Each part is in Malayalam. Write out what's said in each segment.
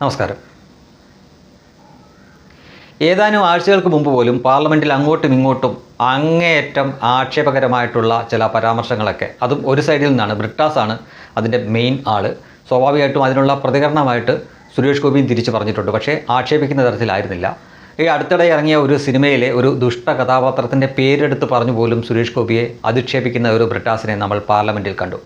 നമസ്കാരം. ഏതാനും ആഴ്ചകൾക്ക് മുമ്പ് പോലും പാർലമെന്റിൽ അങ്ങോട്ടും ഇങ്ങോട്ടും അങ്ങേയറ്റം ആക്ഷേപകരമായിട്ടുള്ള ചില പരാമർശങ്ങളൊക്കെ. അതും ഒരു സൈഡിൽ നിന്നാണ്. ബ്രിട്ടാസാണ് അതിന്റെ മെയിൻ ആൾ. സ്വാഭാവികമായിട്ടും അതിനുള്ള പ്രതികരണമായിട്ട് സുരേഷ് ഗോപിയും തിരിച്ചു പറഞ്ഞിട്ടുണ്ട്. പക്ഷേ ആക്ഷേപിക്കുന്ന തരത്തിലായിരുന്നില്ല. ഈ അടുത്തിടെ ഇറങ്ങിയ ഒരു സിനിമയിലെ ഒരു ദുഷ്ട കഥാപാത്രത്തിന്റെ പേരെടുത്ത് പറഞ്ഞു പോലും സുരേഷ് ഗോപിയെ അധിക്ഷേപിക്കുന്ന ഒരു ബ്രിട്ടാസിനെ നമ്മൾ പാർലമെന്റിൽ കണ്ടു.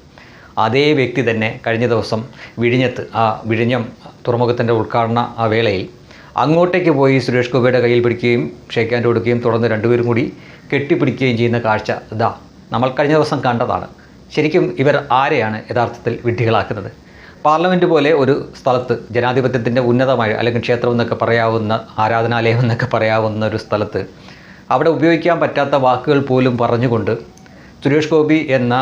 അതേ വ്യക്തി തന്നെ കഴിഞ്ഞ ദിവസം വിഴിഞ്ഞത്ത് ആ വിഴിഞ്ഞം തുറമുഖത്തിന്റെ ഉദ്ഘാടന ആ വേളയിൽ അങ്ങോട്ടേക്ക് പോയി സുരേഷ് ഗോപിയുടെ കയ്യിൽ പിടിക്കുകയും ഷേക്ക് കൊടുക്കുകയും തുടർന്ന് രണ്ടുപേരും കൂടി കെട്ടിപ്പിടിക്കുകയും ചെയ്യുന്ന കാഴ്ച ഇതാ നമ്മൾ കഴിഞ്ഞ ദിവസം കണ്ടതാണ്. ശരിക്കും ഇവർ ആരെയാണ് യഥാർത്ഥത്തിൽ വിഡ്ഢികളാക്കുന്നത്? പാർലമെന്റ് പോലെ ഒരു സ്ഥലത്ത് ജനാധിപത്യത്തിന്റെ ഉന്നതമായ അല്ലെങ്കിൽ ക്ഷേത്രം എന്നൊക്കെ പറയാവുന്ന ആരാധനാലയം എന്നൊക്കെ പറയാവുന്ന ഒരു സ്ഥലത്ത് അവിടെ ഉപയോഗിക്കാൻ പറ്റാത്ത വാക്കുകൾ പോലും പറഞ്ഞുകൊണ്ട് സുരേഷ് ഗോപി എന്ന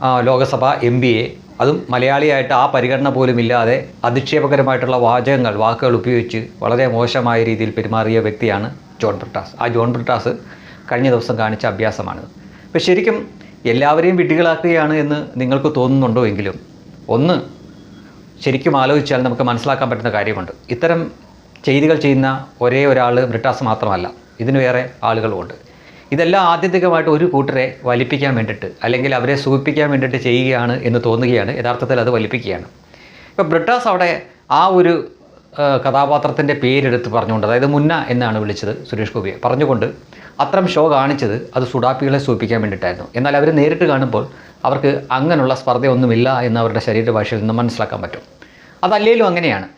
ലോകസഭ എം എ അതും മലയാളിയായിട്ട് ആ പരിഗണന പോലും ഇല്ലാതെ അധിക്ഷേപകരമായിട്ടുള്ള വാചകങ്ങൾ വാക്കുകൾ ഉപയോഗിച്ച് വളരെ മോശമായ രീതിയിൽ പെരുമാറിയ വ്യക്തിയാണ് ജോൺ ബ്രിട്ടാസ്. ആ ജോൺ ബ്രിട്ടാസ് കഴിഞ്ഞ ദിവസം കാണിച്ച അഭ്യാസമാണിത്. അപ്പോൾ ശരിക്കും എല്ലാവരെയും വിഡ്ഢികളാക്കുകയാണ് എന്ന് നിങ്ങൾക്ക് തോന്നുന്നുണ്ടോ എങ്കിലും ഒന്ന് ശരിക്കും ആലോചിച്ചാൽ നമുക്ക് മനസ്സിലാക്കാൻ പറ്റുന്ന കാര്യമുണ്ട്. ഇത്തരം ചെയ്തികൾ ചെയ്യുന്ന ഒരേ ഒരാൾ ബ്രിട്ടാസ് മാത്രമല്ല ഇതിന് വേറെ ആളുകളുമുണ്ട്. ഇതെല്ലാം ആത്യന്തികമായിട്ട് ഒരു കൂട്ടരെ വലിപ്പിക്കാൻ വേണ്ടിയിട്ട് അല്ലെങ്കിൽ അവരെ സൂചിപ്പിക്കാൻ വേണ്ടിയിട്ട് ചെയ്യുകയാണ് എന്ന് തോന്നുകയാണ്. യഥാർത്ഥത്തിൽ അത് വലിപ്പിക്കുകയാണ്. ഇപ്പോൾ ബ്രിട്ടാസ് അവിടെ ആ ഒരു കഥാപാത്രത്തിന്റെ പേരെടുത്ത് പറഞ്ഞുകൊണ്ട് അതായത് മുന്ന എന്നാണ് വിളിച്ചത് സുരേഷ് ഗോപിയെ പറഞ്ഞുകൊണ്ട് അത്തരം ഷോ കാണിച്ചത് അത് സുഡാപ്പികളെ സൂചിപ്പിക്കാൻ വേണ്ടിയിട്ടായിരുന്നു. എന്നാൽ അവർ നേരിട്ട് കാണുമ്പോൾ അവർക്ക് അങ്ങനെയുള്ള സ്പർദ്ധയൊന്നുമില്ല എന്ന് അവരുടെ ശരീരഭാഷയിൽ നിന്ന് മനസ്സിലാക്കാൻ പറ്റും. അതല്ലേലും അങ്ങനെയാണ്.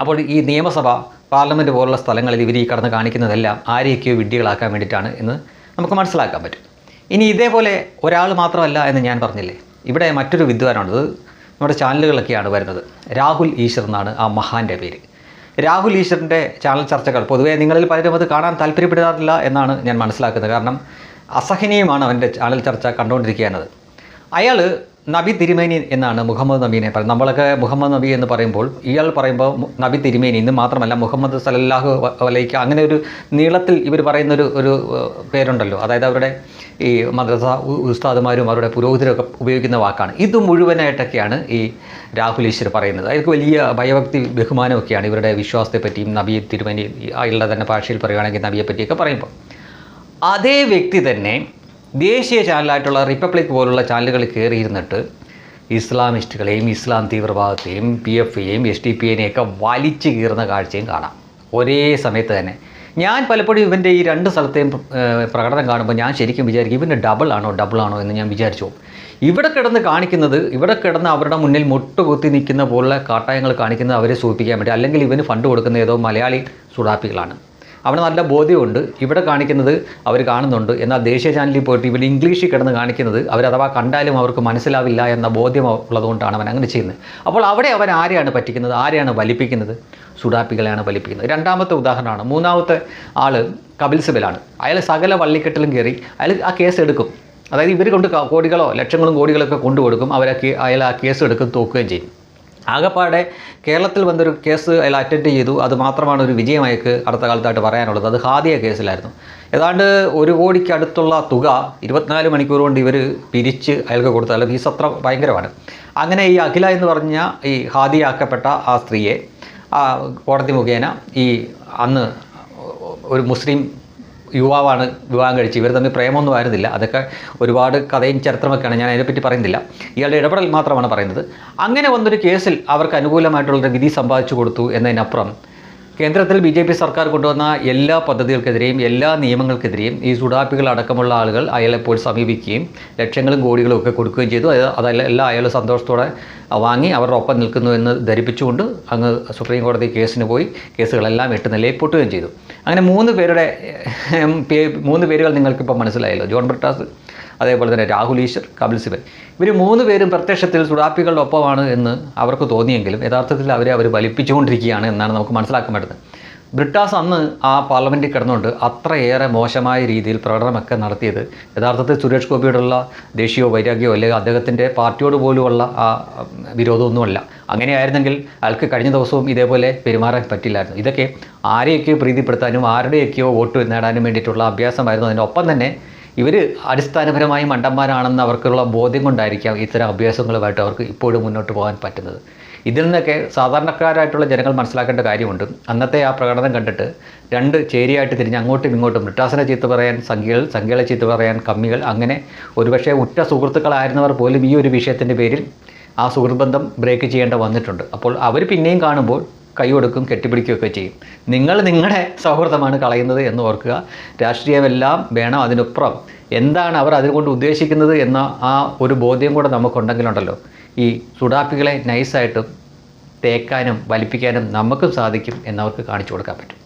അപ്പോൾ ഈ നിയമസഭ പാർലമെന്റ് പോലുള്ള സ്ഥലങ്ങളിൽ ഇവർ ഈ കടന്ന് കാണിക്കുന്നതെല്ലാം ആരെയൊക്കെയോ വിഡ്ഢികളാക്കാൻ വേണ്ടിയിട്ടാണ് എന്ന് നമുക്ക് മനസ്സിലാക്കാൻ പറ്റും. ഇനി ഇതേപോലെ ഒരാൾ മാത്രമല്ല എന്ന് ഞാൻ പറഞ്ഞില്ലേ? ഇവിടെ മറ്റൊരു വിദ്വാനാണത് നമ്മുടെ ചാനലുകളൊക്കെയാണ് വരുന്നത്. രാഹുൽ ഈശ്വർ എന്നാണ് ആ മഹാന്റെ പേര്. രാഹുൽ ഈശ്വറിന്റെ ചാനൽ ചർച്ചകൾ പൊതുവേ നിങ്ങളിൽ പലരും അത് കാണാൻ താല്പര്യപ്പെടാറില്ല എന്നാണ് ഞാൻ മനസ്സിലാക്കുന്നത്. കാരണം അസഹനീയമാണ് അവന്റെ ചാനൽ ചർച്ച കണ്ടുകൊണ്ടിരിക്കുന്നത് അയാൾ നബി തിരുമേനി എന്നാണ് മുഹമ്മദ് നബീനെ പറയുന്നത്. നമ്മളൊക്കെ മുഹമ്മദ് നബി എന്ന് പറയുമ്പോൾ ഇയാൾ പറയുമ്പോൾ നബി തിരുമേനി എന്ന് മാത്രമല്ല മുഹമ്മദ് സലല്ലാഹു വലൈക്ക് അങ്ങനെ ഒരു നീളത്തിൽ ഇവർ പറയുന്ന ഒരു പേരുണ്ടല്ലോ. അതായത് അവരുടെ ഈ മദ്രസ ഉസ്താദുമാരും അവരുടെ പുരോഹിതരൊക്കെ ഉപയോഗിക്കുന്ന വാക്കാണ്. ഇത് മുഴുവനായിട്ടൊക്കെയാണ് ഈ രാഹുൽ ഈശ്വർ പറയുന്നത്. അയാൾക്ക് വലിയ ഭയഭക്തി ബഹുമാനമൊക്കെയാണ് ഇവരുടെ വിശ്വാസത്തെ പറ്റിയും നബി തിരുമേനി അയാളുടെ തന്നെ ഭാഷയിൽ പറയുകയാണെങ്കിൽ നബിയെ പറ്റിയൊക്കെ പറയുമ്പോൾ. അതേ വ്യക്തി തന്നെ ദേശീയ ചാനലായിട്ടുള്ള റിപ്പബ്ലിക് പോലുള്ള ചാനലുകൾ കയറിയിരുന്നിട്ട് ഇസ്ലാമിസ്റ്റുകളെയും ഇസ്ലാം തീവ്രവാദത്തെയും പി എഫ് എയും എസ് ഡി പി എനെയൊക്കെ വലിച്ചു കീറുന്ന കാഴ്ചയും കാണാം. ഒരേ സമയത്ത് തന്നെ. ഞാൻ പലപ്പോഴും ഇവന്റെ ഈ രണ്ട് സ്ഥലത്തെയും പ്രകടനം കാണുമ്പോൾ ഞാൻ ശരിക്കും വിചാരിക്കും ഇവന്റെ ഡബിൾ ആണോ ഡബിൾ ആണോ എന്ന് ഞാൻ വിചാരിച്ചു ഇവിടെ കിടന്ന് കാണിക്കുന്നത് ഇവിടെ കിടന്ന് അവരുടെ മുന്നിൽ മുട്ടുകുത്തി നിൽക്കുന്ന പോലുള്ള കാട്ടായങ്ങൾ കാണിക്കുന്നത് അവരെ സൂചിപ്പിക്കാൻ വേണ്ടി അല്ലെങ്കിൽ ഇവന് ഫണ്ട് കൊടുക്കുന്ന ഏതോ മലയാളി സുഡാപ്പികളാണ്. അവിടെ നല്ല ബോധ്യമുണ്ട്. ഇവിടെ കാണിക്കുന്നത് അവർ കാണുന്നുണ്ട്. എന്നാൽ ദേശീയ ചാനലിൽ പോയിട്ട് ഇവർ ഇംഗ്ലീഷിൽ കിടന്ന് കാണിക്കുന്നത് അഥവാ കണ്ടാലും അവർക്ക് മനസ്സിലാവില്ല എന്ന ബോധ്യം ഉള്ളതുകൊണ്ടാണ് അവൻ അങ്ങനെ ചെയ്യുന്നത്. അപ്പോൾ അവിടെ അവൻ ആരെയാണ് പറ്റിക്കുന്നത്? ആരെയാണ് വലിപ്പിക്കുന്നത് സുഡാപ്പികളെയാണ് വലിപ്പിക്കുന്നത് രണ്ടാമത്തെ ഉദാഹരണമാണ്. മൂന്നാമത്തെ ആൾ കപിൽ സിബലാണ്. അയാൾ സകല വള്ളിക്കെട്ടിലും കയറി അയാൾ ആ കേസ് എടുക്കും. അതായത് ഇവർ കൊണ്ട് കോടികളോ ലക്ഷങ്ങളും കോടികളൊക്കെ കൊണ്ടുകൊടുക്കും. അവരൊക്കെ അയാൾ ആ കേസ് എടുക്കും തോക്കുകയും ചെയ്യും. ആകപ്പാടെ കേരളത്തിൽ വന്നൊരു കേസ് അയാൾ അറ്റൻഡ് ചെയ്തു. അത് മാത്രമാണ് ഒരു വിജയം അയാൾക്ക് അടുത്ത കാലത്തായിട്ട് പറയാനുള്ളത്. അത് ഹാദിയ കേസിലായിരുന്നു. ഏതാണ്ട് ഒരു കോടിക്ക് അടുത്തുള്ള തുക ഇരുപത്തിനാല് മണിക്കൂർ കൊണ്ട് ഇവർ പിരിച്ച് അയാൾക്ക് കൊടുത്തു അല്ല ഫീസ് അത്ര ഭയങ്കരമാണ്. അങ്ങനെ ഈ അഖില എന്ന് പറഞ്ഞ ഈ ഹാദിയാക്കപ്പെട്ട ആ സ്ത്രീയെ കോടതി മുഖേന ഈ അന്ന് ഒരു മുസ്ലിം യുവാവാണ് വിവാഹം കഴിച്ച് ഇവർ തമ്മിൽ പ്രേമമൊന്നും ആയിരുന്നില്ല. അതൊക്കെ ഒരുപാട് കഥയും ചരിത്രമൊക്കെയാണ്. ഞാൻ അതിനെപ്പറ്റി പറയുന്നില്ല. ഇയാളുടെ ഇടപെടൽ മാത്രമാണ് പറയുന്നത്. അങ്ങനെ വന്നൊരു കേസിൽ അവർക്ക് അനുകൂലമായിട്ടുള്ളൊരു വിധി സമ്പാദിച്ചു കൊടുത്തു എന്നതിനപ്പുറം കേന്ദ്രത്തിൽ ബി ജെ പി സർക്കാർ കൊണ്ടുവന്ന എല്ലാ പദ്ധതികൾക്കെതിരെയും എല്ലാ നിയമങ്ങൾക്കെതിരെയും ഈ സുഡാപ്പികൾ അടക്കമുള്ള ആളുകൾ അയാളെ പോയി സമീപിക്കുകയും ലക്ഷങ്ങളും കോടികളും ഒക്കെ കൊടുക്കുകയും ചെയ്തു. അത് എല്ലാ അയാൾ സന്തോഷത്തോടെ വാങ്ങി അവരുടെ ഒപ്പം നിൽക്കുന്നു എന്ന് ധരിപ്പിച്ചുകൊണ്ട് അങ്ങ് സുപ്രീം കോടതി കേസിന് പോയി കേസുകളെല്ലാം എട്ട് നിലയിൽ പൊട്ടുകയും ചെയ്തു. അങ്ങനെ മൂന്ന് പേരുടെ മൂന്ന് പേരുകൾ നിങ്ങൾക്കിപ്പോൾ മനസ്സിലായല്ലോ. ജോൺ ബ്രിട്ടാസ് അതേപോലെ തന്നെ രാഹുൽ ഈശ്വർ കപിൽ സിബൽ. ഇവർ മൂന്ന് പേരും പ്രത്യക്ഷത്തിൽ സുഡാപ്പികളുടെ ഒപ്പമാണ് എന്ന് അവർക്ക് തോന്നിയെങ്കിലും യഥാർത്ഥത്തിൽ അവരെ അവർ വലിപ്പിച്ചുകൊണ്ടിരിക്കുകയാണ് എന്നാണ് നമുക്ക് മനസ്സിലാക്കാൻ പറ്റുന്നത്. ബ്രിട്ടാസ് അന്ന് ആ പാർലമെന്റിൽ കിടന്നുകൊണ്ട് അത്രയേറെ മോശമായ രീതിയിൽ പ്രകടനമൊക്കെ നടത്തിയത്. യഥാർത്ഥത്തിൽ സുരേഷ് ഗോപിയോടുള്ള ദേശീയോ വൈരാഗ്യമോ അല്ലെങ്കിൽ അദ്ദേഹത്തിന്റെ പാർട്ടിയോട് പോലുമുള്ള ആ വിരോധമൊന്നുമല്ല. അങ്ങനെയായിരുന്നെങ്കിൽ അയാൾക്ക് കഴിഞ്ഞ ദിവസവും ഇതേപോലെ പെരുമാറാൻ പറ്റില്ലായിരുന്നു. ഇതൊക്കെ ആരെയൊക്കെയോ പ്രീതിപ്പെടുത്താനും ആരുടെയൊക്കെയോ വോട്ട് നേടാനും വേണ്ടിയിട്ടുള്ള അഭ്യാസമായിരുന്നു. അതിനൊപ്പം തന്നെ ഇവർ അടിസ്ഥാനപരമായി മണ്ടന്മാരാണെന്ന് അവർക്കുള്ള ബോധ്യം കൊണ്ടായിരിക്കാം ഇത്തരം അഭ്യാസങ്ങളുമായിട്ട് അവർക്ക് ഇപ്പോഴും മുന്നോട്ട് പോകാൻ പറ്റുന്നത്. ഇതിൽ നിന്നൊക്കെ സാധാരണക്കാരായിട്ടുള്ള ജനങ്ങൾ മനസ്സിലാക്കേണ്ട കാര്യമുണ്ട്. അന്നത്തെ ആ പ്രകടനം കണ്ടിട്ട് രണ്ട് ചേരിയായിട്ട് തിരിഞ്ഞ് അങ്ങോട്ടും ഇങ്ങോട്ടും ബ്രിട്ടാസിനെ ചീത്ത പറയാൻ സംഖ്യകൾ സംഖ്യകളെ ചീത്ത പറയാൻ കമ്മികൾ അങ്ങനെ ഒരുപക്ഷെ ഉറ്റ സുഹൃത്തുക്കളായിരുന്നവർ പോലും ഈ ഒരു വിഷയത്തിന്റെ പേരിൽ ആ സുഹൃത്ത് ബന്ധം ബ്രേക്ക് ചെയ്യേണ്ട വന്നിട്ടുണ്ട്. അപ്പോൾ അവർ പിന്നെയും കാണുമ്പോൾ കൈ കൊടുക്കും കെട്ടിപ്പിടിക്കുകയൊക്കെ ചെയ്യും. നിങ്ങൾ നിങ്ങളുടെ സൗഹൃദമാണ് കളയുന്നത് എന്ന് ഓർക്കുക. രാഷ്ട്രീയമെല്ലാം വേണം അതിനപ്പുറം. എന്താണ് അവർ അതുകൊണ്ട് ഉദ്ദേശിക്കുന്നത് എന്ന ആ ഒരു ബോധ്യം കൂടെ നമുക്കുണ്ടെങ്കിലുണ്ടല്ലോ. ഈ സുഡാപ്പികളെ നൈസായിട്ടും തേക്കാനും വലിപ്പിക്കാനും നമുക്കും സാധിക്കും എന്നവർക്ക് കാണിച്ചു കൊടുക്കാൻ പറ്റും.